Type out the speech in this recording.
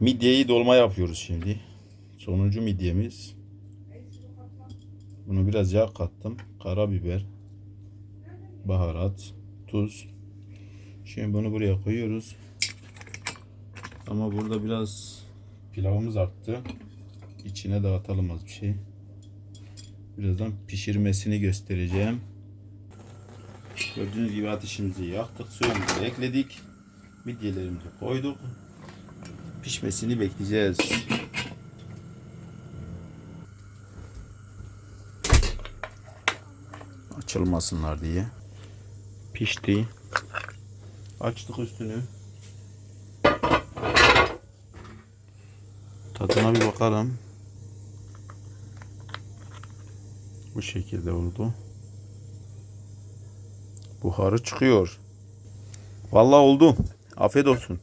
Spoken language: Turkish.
Midyeyi dolma yapıyoruz şimdi. Sonuncu midyemiz. Bunu biraz yağ kattım. Karabiber, baharat, tuz. Şimdi bunu buraya koyuyoruz. Ama burada biraz pilavımız arttı. İçine dağıtalım az bir şey. Birazdan pişirmesini göstereceğim. Gördüğünüz gibi ateşimizi yaktık. Suyumuzu ekledik. Midyelerimizi koyduk. Pişmesini bekleyeceğiz. Açılmasınlar diye. Pişti. Açtık üstünü. Tadına bir bakalım. Bu şekilde oldu. Buharı çıkıyor. Vallahi oldu. Afiyet olsun.